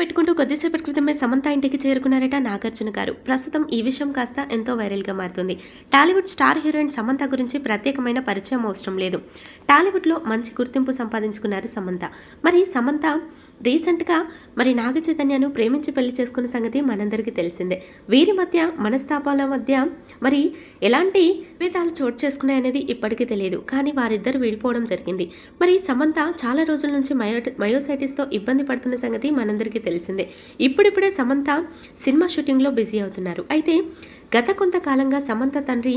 పెట్టుకుంటూ కొద్దిసేపటి క్రితమే సమంత ఇంటికి చేరుకున్నారట నాగార్జున గారు. ప్రస్తుతం ఈ విషయం కాస్త ఎంతో వైరల్గా మారుతుంది. టాలీవుడ్ స్టార్ హీరోయిన్ సమంత గురించి ప్రత్యేకమైన పరిచయం అవసరం లేదు. టాలీవుడ్లో మంచి గుర్తింపు సంపాదించుకున్నారు సమంత. మరి సమంత రీసెంట్గా మరి నాగ చైతన్యను ప్రేమించి పెళ్ళి చేసుకున్న సంగతి మనందరికీ తెలిసిందే. వీరి మధ్య మనస్తాపాల మధ్య మరి ఎలాంటి విభేదాలు చోటు చేసుకున్నాయనేది ఇప్పటికీ తెలియదు. కానీ వారిద్దరు విడిపోవడం జరిగింది. మరి సమంత చాలా రోజుల నుంచి మయో మయోసైటిస్తో ఇబ్బంది పడుతున్న సంగతి మనందరికీ తెలిసిందే. ఇప్పుడిప్పుడే సమంత సినిమా షూటింగ్లో బిజీ అవుతున్నారు. అయితే గత కొంతకాలంగా సమంత తండ్రి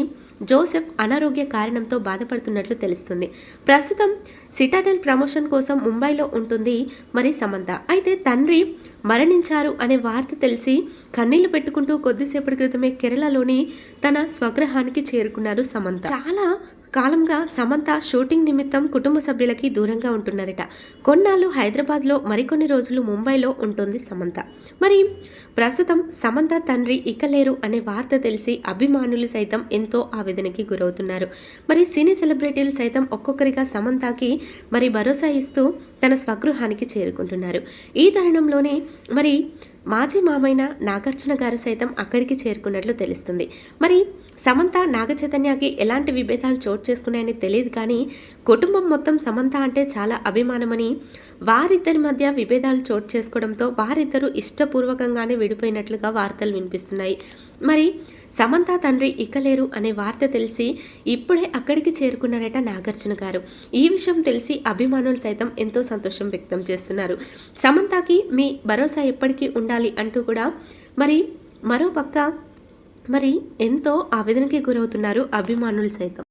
జోసెఫ్ అనారోగ్య కారణంతో బాధపడుతున్నట్లు తెలుస్తుంది. ప్రస్తుతం సిటాడల్ ప్రమోషన్ కోసం ముంబైలో ఉంటుంది మరి సమంత. అయితే తండ్రి మరణించారు అనే వార్త తెలిసి కన్నీళ్ళు పెట్టుకుంటూ కొద్దిసేపటి క్రితమే కేరళలోని తన స్వగృహానికి చేరుకున్నారు సమంత. చాలా కాలంగా సమంత షూటింగ్ నిమిత్తం కుటుంబ సభ్యులకి దూరంగా ఉంటున్నారట. కొన్నాళ్ళు హైదరాబాద్లో మరికొన్ని రోజులు ముంబైలో ఉంటుంది సమంత. మరి ప్రస్తుతం సమంత తండ్రి ఇక లేరు అనే వార్త తెలిసి అభిమానులు సైతం ఎంతో ఆవేదనకి గురవుతున్నారు. మరి సినీ సెలబ్రిటీలు సైతం ఒక్కొక్కరిగా సమంతకి మరి భరోసా ఇస్తూ తన స్వగృహానికి చేరుకుంటున్నారు. ఈ తరుణంలోనే మరి మాజీ మామైన నాగార్జున గారు సైతం అక్కడికి చేరుకున్నట్లు తెలుస్తుంది. మరి సమంత నాగ చైతన్యకి ఎలాంటి విభేదాలు చోటు చేసుకున్నాయని తెలియదు కానీ కుటుంబం మొత్తం సమంత అంటే చాలా అభిమానమని వారిద్దరి మధ్య విభేదాలు చోటు చేసుకోవడంతో వారిద్దరూ ఇష్టపూర్వకంగానే విడిపోయినట్లుగా వార్తలు వినిపిస్తున్నాయి. మరి సమంత తండ్రి ఇకలేరు అనే వార్త తెలిసి ఇప్పుడే అక్కడికి చేరుకున్నారట నాగార్జున గారు. ఈ విషయం తెలిసి అభిమానులు సైతం ఎంతో సంతోషం వ్యక్తం చేస్తున్నారు. సమంతకి మీ భరోసా ఎప్పటికీ ఉండాలి అంటూ కూడా మరి మరో పక్క మరి ఎంతో ఆవేదనకి గురవుతున్నారు అభిమానులు సైతం.